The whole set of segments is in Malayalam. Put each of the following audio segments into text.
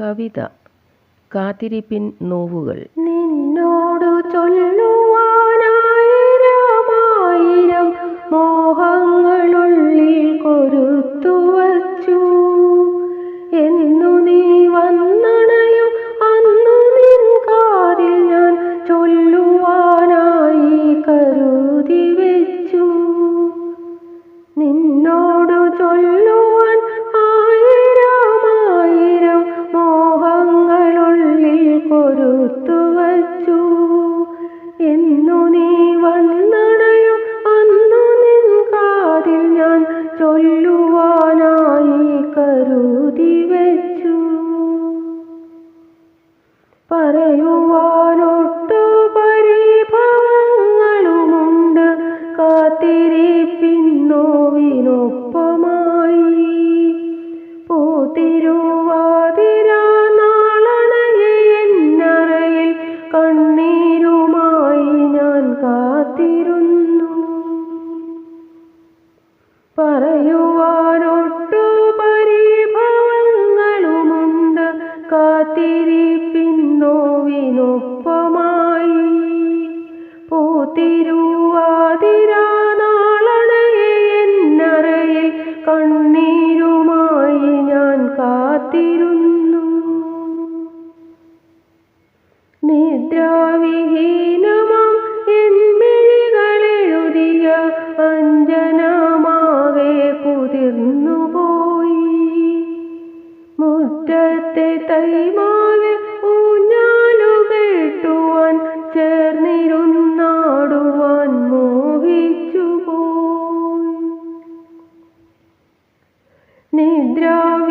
കവിത. കാത്തിരിപ്പിൻ നോവുകൾ. നിന്നോടു ചൊല്ലുവാനായിരമായിരം ചൊല്ലുവാനായി കരുതി വെച്ചു. പറയുവാനൊട്ടു പരിഭവങ്ങളുമുണ്ട് കാത്തിരിപ്പിന്നോവിനൊപ്പമായി. പൂത്തിരുവാതിര നാളണയെ എന്നറയിൽ കണ്ണീരുമായി ഞാൻ കാത്തിരുന്നു. പറയുവാനൊട്ടു പൂത്തിരുവാതിര നാളണയെ എന്നറയിൽ കണ്ണീരുമായി ഞാൻ കാത്തിരുന്നു. നിദ്രാവിഹീനമാം എന്മിഴികളെഴുതിയ അഞ്ജനമാകെ കുതിർന്നുപോയി. മുറ്റത്തെ തൈമാവിൽ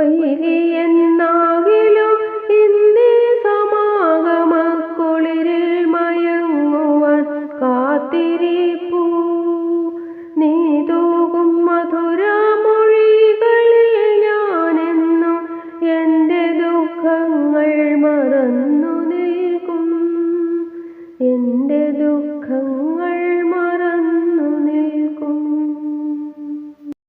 വൈകിയെന്നാകിലും ഇന്നേ സമാഗമക്കുളിരിൽ മയങ്ങുവാൻ കാത്തിരിപ്പൂ. നീ തൂകും മധുരമൊഴികളിൽ ഞാനെന്നും എന്റെ ദുഃഖങ്ങൾ മറന്നു നിൽക്കും എന്റെ ദുഃഖങ്ങൾ